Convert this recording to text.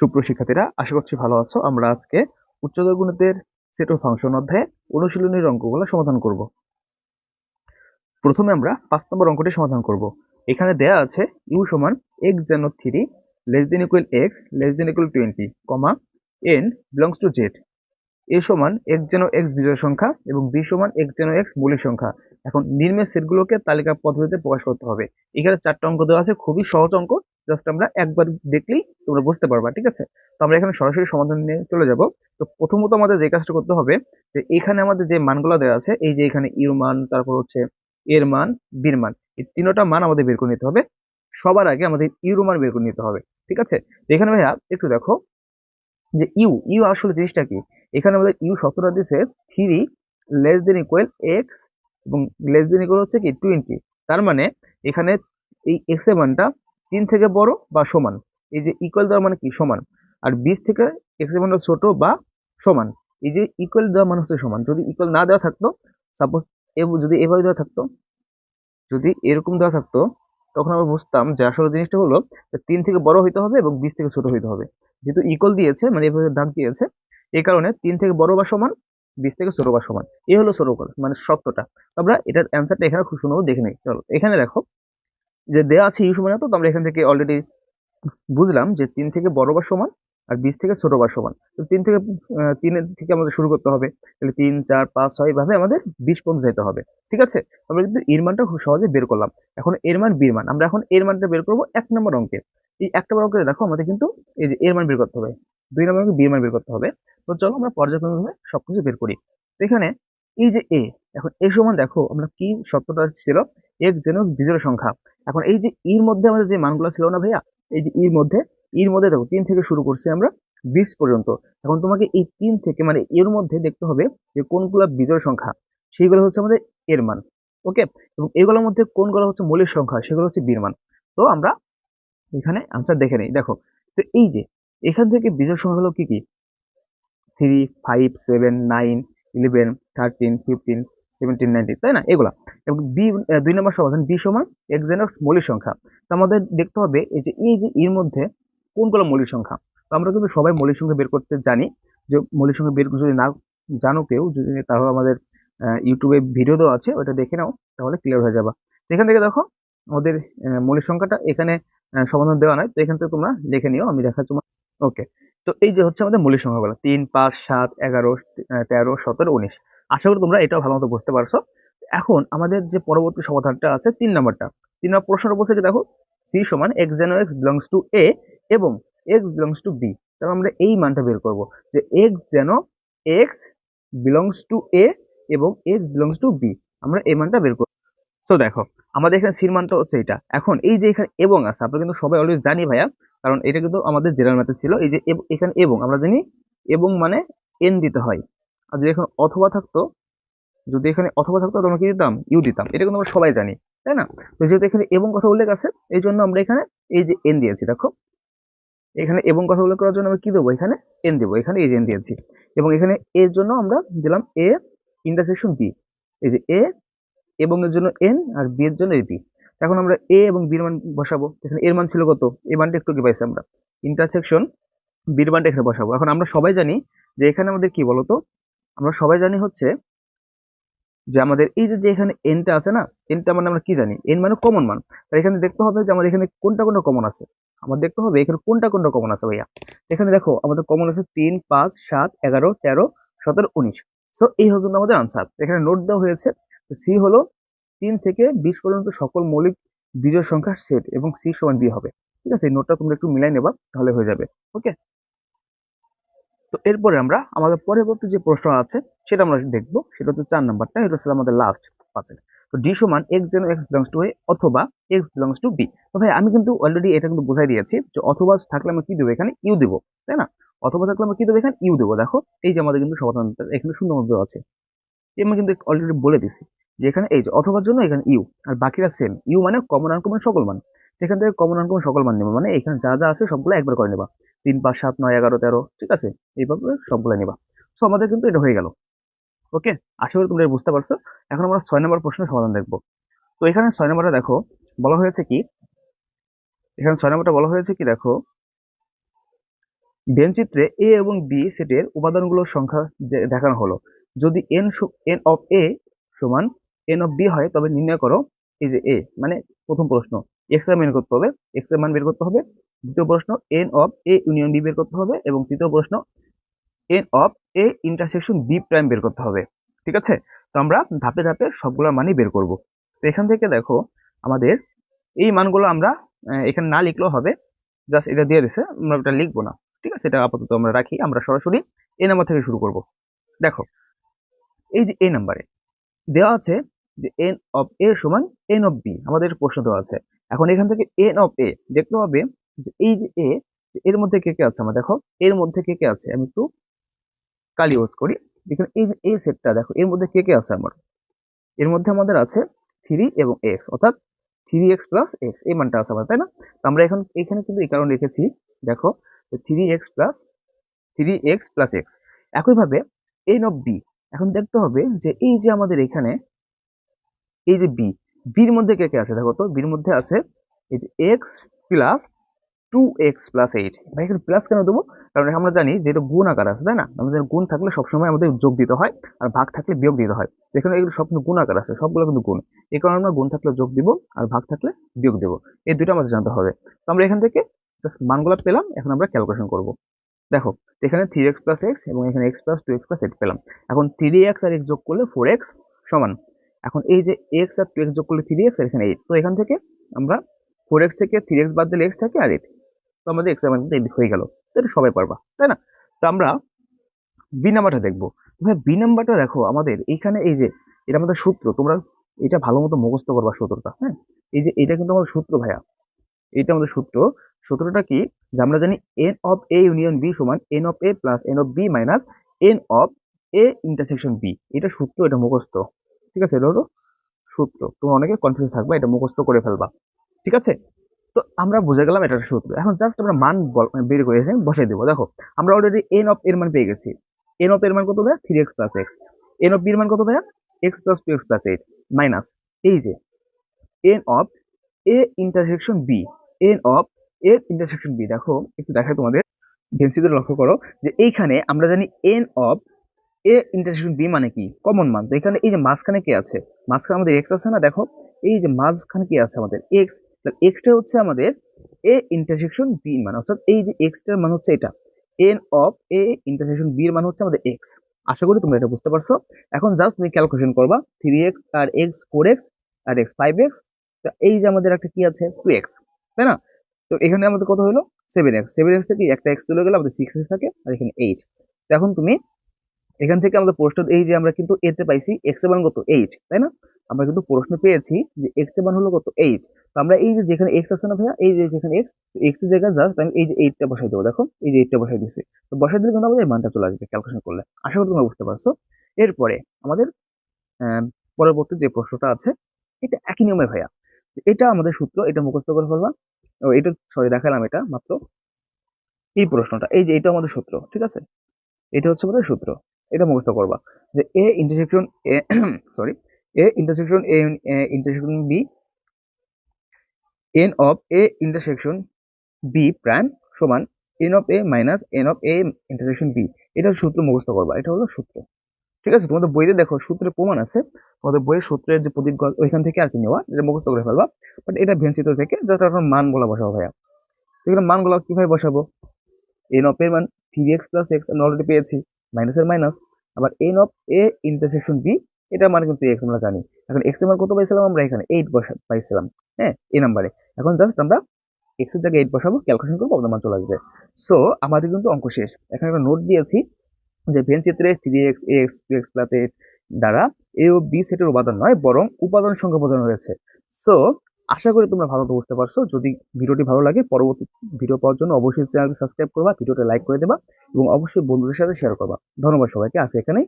সুপ্রশিক্ষার্থীরা আশা করছি ভালো আছো। আমরা আজকে উচ্চতর গণিতের সেট ও ফাংশন অধ্যায়ে অনুশীলনীর অঙ্কগুলো সমাধান করব। প্রথমে আমরা পাঁচ নম্বর অঙ্কটি সমাধান করব। এখানে দেয়া আছে ইউ সমান এক্স যেন three less than equal X less than equal twenty comma N belongs to Z A সমান এক্স যেন এক্স বিজয় সংখ্যা এবং বি সমান এক্স যেন এক্স মৌলিক সংখ্যা। এখন নির্মের সেটগুলোকে তালিকা পদ্ধতিতে প্রকাশ করতে হবে। এখানে চারটা অঙ্ক দেওয়া আছে, খুবই সহজ অঙ্ক। জাস্ট আমরা একবার দেখলেই তোমরা বুঝতে পারবা, ঠিক আছে? তো আমরা এখানে সরাসরি সমাধান নিয়ে চলে যাব। তো প্রথমত আমাদের যে কাজটা করতে হবে, যে এখানে আমাদের যে মানগুলো দেওয়া আছে, এই যে এখানে ইউর মান, তারপর হচ্ছে এর মান, বির মান, এই তিনটা মান আমাদের বের করে নিতে হবে। সবার আগে আমাদের ইউরো মান বের করে নিতে হবে, ঠিক আছে? এখানে ভাইয়া, একটু দেখো, যে ইউ ইউ আসলে জিনিসটা কি? এখানে আমাদের ইউ শব্দটা দিছে three less than equal X এবং লেস দেন ইকুয়াল হচ্ছে কি, টোয়েন্টি। তার মানে এখানে এই এক্সের মানটা তিন থেকে বড় বা সমান? এই যে ইকুয়াল দেওয়া মানে কি? সমান। আর বিশ থেকে এক্সের মানটা ছোট বা সমান। এই যে ইকুয়াল দেওয়া মানে হচ্ছে সমান। যদি ইকুয়াল না দেওয়া থাকতো সাপোজ যদি এভাবে দেওয়া থাকতো, যদি এরকম দেওয়া থাকতো, তখন আমরা বুঝতাম যে আসলে জিনিসটা হলো তিন থেকে বড় হইতে হবে এবং বিশ থেকে ছোট হইতে হবে। যেহেতু ইকুয়াল দিয়েছে মানে এভাবে দাগ দিয়েছে, এই কারণে তিন থেকে বড় বা সমান, বিশ থেকে ছোট বা সমান। এই হলো ছোট মানে সত্যটা আমরা এটার অ্যান্সারটা এখানে খুব সুন্দর দেখে নিই। চলো, এখানে দেখো যে দেওয়া আছে ইউ সমান, তো আমরা এখান থেকে অলরেডি বুঝলাম যে তিন থেকে বড় বা সমান আর বিশ থেকে ছোট বা সমান। তো তিন থেকে তিনের থেকে আমাদের শুরু করতে হবে। তাহলে তিন, চার, পাঁচ, ছয় ভাবে আমাদের বিশ পর্যন্ত যেতে হবে। ঠিক আছে? আমরা কিন্তু এর মানটা খুব সহজে বের করলাম। এখন এর মান বীর মান। আমরা এখন এর মানটা বের করব এক নম্বর অঙ্কে। এই এক নম্বর অঙ্কে দেখো আমাদের কিন্তু এই যে এর মান বের করতে হবে। দুই নম্বর অঙ্কে বীর মান বের করতে হবে। তো চলো আমরা পর্যায়ক্রমে সবকিছু বের করি। তো এখানে এই যে এ, এখন এ সমান দেখো আমরা কি সত্যটা ছিল? এক যেন বিজোড় সংখ্যা। এখন এই যে এর মধ্যে আমাদের যে মানগুলো ছিল না ভাইয়া? এই যে এর মধ্যে এর মধ্যে দেখো, তিন থেকে শুরু করছি আমরা বিশ পর্যন্ত। এখন তোমাকে এই তিন থেকে মানে এর মধ্যে দেখতে হবে যে কোনগুলো বিজোড় সংখ্যা, সেইগুলো হচ্ছে আমাদের এর মান, ওকে? এবং এগুলোর মধ্যে কোনগুলো হচ্ছে মৌলিক সংখ্যা, সেগুলো হচ্ছে বীর মান। তো আমরা এখানে আনসার দেখে নেই, দেখো। তো এই যে, এখান থেকে বিজোড় সংখ্যা হলো কি কি? Three five seven nine eleven thirteen fifteen seventeen nineteen তাই না? এগুলা। এবং বি দুই নম্বর সমাধান বি সমান এক্স মৌলিক সংখ্যা। তো আমাদের দেখতে হবে এই যে এই যে এর মধ্যে কোনগুলো মৌলিক সংখ্যা? তো আমরা কিন্তু সবাই মৌলিক সংখ্যা বের করতে জানি। যে মৌলিক সংখ্যা বের যদি না জানো কেউ, যদি তাহলে আমাদের ইউটিউবে ভিডিও দেওয়া আছে, ওটা দেখে নাও, তাহলে ক্লিয়ার হয়ে যাবে। এখান থেকে দেখো, আমাদের মৌলিক সংখ্যাটা এখানে সমাধান দেওয়া নয় তো এখান থেকে তোমরা লিখে নিও, আমি দেখাচ্ছি ওকে তো এই যে হচ্ছে আমাদের মৌলিক সংখ্যাগুলো, তিন, পাঁচ, সাত, এগারো তেরো, সতেরো, উনিশ। আশা করি তোমরা এটাও ভালো মতো বুঝতে পারছ। এখন আমাদের যে পরবর্তী সমাধানটা আছে, তিন নম্বরটা। তিন নম্বর প্রশ্নটা বলছে যে দেখো সি সমান এক্স যেন এক্স বিলংস টু এ এবং এক্স বিলংস টু বি তাহলে আমরা এই মানটা বের করব যে এক্স যেন এক্স বিলংস টু এ এবং এক্স বিলংস টু বি আমরা এই মানটা বের করব সো দেখো, আমাদের এখানে সির মানটা হচ্ছে এটা। এখন এই যে এখানে এবং আছে, আমরা কিন্তু সবাই অলরেডি জানি ভাইয়া, কারণ এটা কিন্তু আমাদের জেনারেল ম্যাথে ছিল। এই যে এখানে এবং, আমরা জানি, এবং মানে এন দিতে হয়। আর যদি এখানে অথবা থাকতো, যদি এখানে অথবা থাকতো আমরা কি দিতাম? ইউ দিতাম। এটা কিন্তু আমরা সবাই জানি, তাই না? তো যেহেতু এখানে এবং কথা উল্লেখ আছে, এই জন্য আমরা এখানে এই যে এন দিয়েছি, দেখো। এখানে এবং কথা উল্লেখ করার জন্য আমরা কি দেবো? এখানে এন দেবো। এখানে এই যে এন দিয়েছি। এবং এখানে এর জন্য আমরা দিলাম এ ইন্টারসেকশন বি এই যে এ এবং এর জন্য এন আর বি এর জন্য এ বি এখন আমরা এ এবং বির মান বসাবো। এখানে এর মান ছিল কত? এ মানটা একটু কি পাইছি আমরা। ইন্টারসেকশন বির মানটা এখানে বসাবো। এখন আমরা সবাই জানি যে এখানে আমাদের কি বলতো? আমরা সবাই জানি হচ্ছে যে আমাদের এই যে এখানে এনটা আছে না এনটা মানে আমরা কি জানি? এন মানে কমন মান। এখানে দেখতে হবে যে আমাদের এখানে কোনটা কোনটা কমন আছে। আমার দেখতে হবে এখানে কোনটা কোনটা কমন আছে ভাইয়া। এখানে দেখো, আমাদের কমন আছে তিন, পাঁচ, সাত, এগারো, তেরো, সতেরো, উনিশ। সো এই হলো কিন্তু আমাদের আনসার এখানে নোট দেওয়া হয়েছে সি হলো তিন থেকে বিশ পর্যন্ত সকল মৌলিক বিজয় সংখ্যার সেট এবং সি সমান বি হবে। ঠিক আছে, এই নোটটা তোমরা একটু মিলাই নেবা, তাহলে হয়ে যাবে। ওকে তো এরপরে আমরা আমাদের পরবর্তী যে প্রশ্ন আছে, সেটা আমরা দেখব। সেটা হচ্ছে চার নাম্বারটা, এটা হচ্ছে আমাদের লাস্ট পাঁচের তো ডি সমান এক্স যেন এক্স বিলংস টু এ অথবা এক্স বিলংস টু বি তো ভাই, আমি কিন্তু অলরেডি এটা কিন্তু বোঝাই দিয়েছি যে অথবা থাকলে আমি কি দেবো এখানে? ইউ দেবো, তাই না? অথবা থাকলে আমি কি দেবো এখানে? ইউ দেবো। দেখো, এই যে আমাদের কিন্তু সমাধান, এখানে শূন্য মধ্যে আছে। আমি কিন্তু অলরেডি বলে দিছি যে এখানে এই যে অথবার জন্য এখানে ইউ আর বাকিরা সেম ইউ মানে কমন আনকমন সকল মান। এখান থেকে কমন আনকমন সকল মান নেবা। মানে এখানে যা যা আছে সবগুলো একবার করে নেবা। তিন, পাঁচ, সাত, নয়, এগারো, তেরো, ঠিক আছে? এইভাবে সবগুলো নেবা। সো আমাদের কিন্তু এটা হয়ে গেল। ওকে আশা করি তোমরা বুঝতে পারছ। এখন আমরা ছয় নম্বর প্রশ্নের সমাধান দেখব। তো এখানে ছয় নম্বরটা দেখো, বলা হয়েছে কি? এখানে ছয় নম্বরটা বলা হয়েছে কি দেখো? ভেন চিত্রে এ এবং বি সেটের উপাদানগুলোর সংখ্যা দেখানো হলো। যদি এন এন অফ এ সমান এন অফ বি হয়, তবে নির্ণয় করো, এই যে এ মানে প্রথম প্রশ্ন। এক্সের মান করতে হবে এক্সের মান বের করতে হবে, দ্বিতীয় প্রশ্ন N of A union B বের করতে হবে এবং তৃতীয় প্রশ্ন N of A intersection B prime বের করতে হবে, ঠিক আছে? তো আমরা ধাপে ধাপে সবগুলোর মানই বের করব। তো এখান থেকে দেখো আমাদের এই মানগুলো আমরা এখানে না লিখলেও হবে জাস্ট এটা দিয়ে দিছে, আমরা এটা লিখব না, ঠিক আছে? এটা আপাতত আমরা রাখি, আমরা সরাসরি এ নাম্বার থেকে শুরু করব। দেখো, এই যে এ নাম্বারে দেওয়া আছে যে এন অফ এ সমান এন অফ বি আমাদের প্রশ্ন দেওয়া আছে। এখন এখান থেকে এন অফ এ দেখতে হবে যে এই যে এ এর মধ্যে কে কে আছে আমার, দেখো, এর মধ্যে কে কে আছে? আমি একটু কালি ইউজ করি। এখানে এই যে এই সেটটা দেখো, এর মধ্যে কে কে আছে আমার? এর মধ্যে আমাদের আছে থ্রি এবং এক্স অর্থাৎ থ্রি এক্স প্লাস এক্স এই মানটা আছে আমার, তাই না? তো আমরা এখন এখানে কিন্তু এই কারণে রেখেছি দেখো three X plus three X plus X একইভাবে এন অফ বি এখন দেখতে হবে যে এই যে আমাদের এখানে, এই যে বি বির মধ্যে কে কে আছে? দেখো তো, বির মধ্যে আছে এই যে X plus two X plus eight ভাই এখানে প্লাস কেন দেবো? কারণ আমরা জানি যে এটা গুণ আকার আছে, তাই না? আমাদের গুণ থাকলে সবসময় আমাদের যোগ দিতে হয় আর ভাগ থাকলে বিয়োগ দিতে হয়। এখানে এগুলো সব গুণ আকার আছে, সবগুলো কিন্তু গুণ। এই কারণে আমরা গুণ থাকলে যোগ দিব আর ভাগ থাকলে বিয়োগ দেবো। এই দুটো আমাদের জানতে হবে। তো আমরা এখান থেকে জাস্ট মানগুলো পেলাম, এখন আমরা ক্যালকুলেশন করব। দেখো, এখানে থ্রি এক্স প্লাস এক্স এবং এখানে X plus two X plus eight পেলাম। এখন থ্রি এক্স আর এক্স যোগ করলে ফোর এক্স সমান। এখন এই যে এক্স আর টু এক্স যোগ করলে থ্রি এক্স আর এখানে এইট তো এখান থেকে আমরা ফোর এক্স থেকে থ্রি এক্স বাদ দিলে এক্স থাকে আর এইট তো আমাদের এক্সের এইট হয়ে গেল। এটা সবাই পারবা, তাই না? তো আমরা বি নাম্বারটা দেখব। ভাই বি নাম্বারটা দেখো, আমাদের এইখানে এই যে, এটা আমাদের সূত্র, তোমরা এটা ভালো মতো মুখস্থ করবা সূত্রটা হ্যাঁ? এই যে, এটা কিন্তু আমাদের সূত্র ভাইয়া। এটা আমাদের সূত্র। সূত্রটা কি? যে আমরা জানি N of A union B সমান N of A plus N of B minus N of A intersection B এটা সূত্র, এটা মুখস্থ। ঠিক আছে এটা হলো সূত্র। তোমরা অনেকে কনফিউজ থাকবা, এটা মুখস্থ করে ফেলবা। ঠিক আছে? তো আমরা বুঝে গেলাম এটা সূত্র। এখন জাস্ট আমরা মান বের করে এখানে বসাই দেবো। দেখো, আমরা অলরেডি এন অফ এর মান পেয়ে গেছি। এন অফ এর মান কত ভাইয়া? Three X plus X N of বির মান কত ভাইয়া? X plus two X plus eight minus এই যে N of A intersection B N of A intersection B দেখো, একটু দেখায় তোমাদের ডেন্সিটি লক্ষ্য করো যে এইখানে আমরা জানি N of A intersection B মানে কি? কমন মান। তো এখানে এই যে মাঝখানে কি আছে? মাঝখানে আমাদের এক্স আছে না? দেখো, এই যে মাঝখানে কি আছে আমাদের? এক্স এক্সটা হচ্ছে আমাদের এ ইন্টারসেকশন বি মানে। অর্থাৎ এই যে এক্সটার মান হচ্ছে এটা। N of A intersection B এর মান হচ্ছে আমাদের এক্স আশা করি তোমরা এটা বুঝতে পারছ। এখন জাস্ট তুমি ক্যালকুলেশন করবা। থ্রি এক্স আর এক্স ফোর এক্স আর এক্স ফাইভ এক্স এই যে আমাদের একটা কি আছে? টু এক্স তাই না? তো এখানে আমাদের কত হলো? সেভেন এক্স সেভেন এক্স থেকে একটা এক্স চলে গেলে, আমাদের সিক্স এক্স থাকে, আর এখানে এইট এখন তুমি এখান থেকে আমাদের প্রশ্ন এই যে আমরা কিন্তু এতে পাইছি এক্স মান কত এইট তাই না? আমরা কিন্তু প্রশ্ন পেয়েছি যে এক্স মান হলো কত এইট তো আমরা এই যে যেখানে এক্স আছে না ভাইয়া, এই যে যেখানে এক্স এক্সের জায়গায় জাস্ট আমি এই যে এইটটা বসাই দেবো, দেখো, এই যে এইটটা বসাই দিচ্ছি তো বসাই দিলে কিন্তু আমাদের মানটা চলে আসবে ক্যালকুলেশন করলে। আশা করি তোমরা বুঝতে পারছ। এরপরে আমাদের পরবর্তী যে প্রশ্নটা আছে, এটা একই নিয়মে ভাইয়া। এটা আমাদের সূত্র, এটা মুখস্থ করে ফেলবা ও, এটা সরি দেখালাম এটা মাত্র। এই প্রশ্নটা, এই যে এটা আমাদের সূত্র, ঠিক আছে? এটা হচ্ছে আমাদের সূত্র। এটা মুখস্থ করবা। যে A intersection A sorry A intersection A intersection B N of A intersection B prime সমান N of A minus N of A intersection B এটা সূত্র মুখস্থ করবা, এটা হলো সূত্র। ঠিক আছে? তোমাদের বইতে দেখো সূত্রের প্রমাণ আছে। তোমাদের বইয়ের সূত্রের যে প্রদীপ ওইখান থেকে আর কি নেওয়া, এটা মুখস্থ করে ফেলবা। বাট এটা ভেঞ্চিত থেকে জাস্ট এখন বলা বসাবো ভাইয়া। এগুলো মানগুলো কীভাবে বসাবো? এন অফ এর মান থ্রি এক্স প্লাস এক্স আমরা অলরেডি পেয়েছি। মাইনাসের মাইনাস আবার N of A intersection B এটা মান কিন্তু এক্স আমরা জানি। এখন এক্সের মান কত পাইছিলাম আমরা এখানে? এইট বসা পাইছিলাম হ্যাঁ এই নাম্বারে এখন জাস্ট আমরা এক্সের জায়গায় এইট বসাবো ক্যালকুলেশন করব, আপনার চলে আসবে। সো আমাদের কিন্তু অঙ্ক শেষ। এখানে একটা নোট দিয়েছি যে ভেন চিত্রে three X X two X plus eight দ্বারা এ ও বি সেটের উপাদান নয়, বরং উপাদান সংখ্যা বোঝানো হয়েছে। সো আশা করি তোমরা ভালো বুঝতে পারছ। যদি ভিডিওটি ভালো লাগে, পরবর্তী ভিডিও পাওয়ার জন্য অবশ্যই চ্যানেলটি সাবস্ক্রাইব করবা ভিডিওটি লাইক করে দেবা এবং অবশ্যই বন্ধুদের সাথে শেয়ার করবা। ধন্যবাদ সবাইকে, আজকে এখানেই।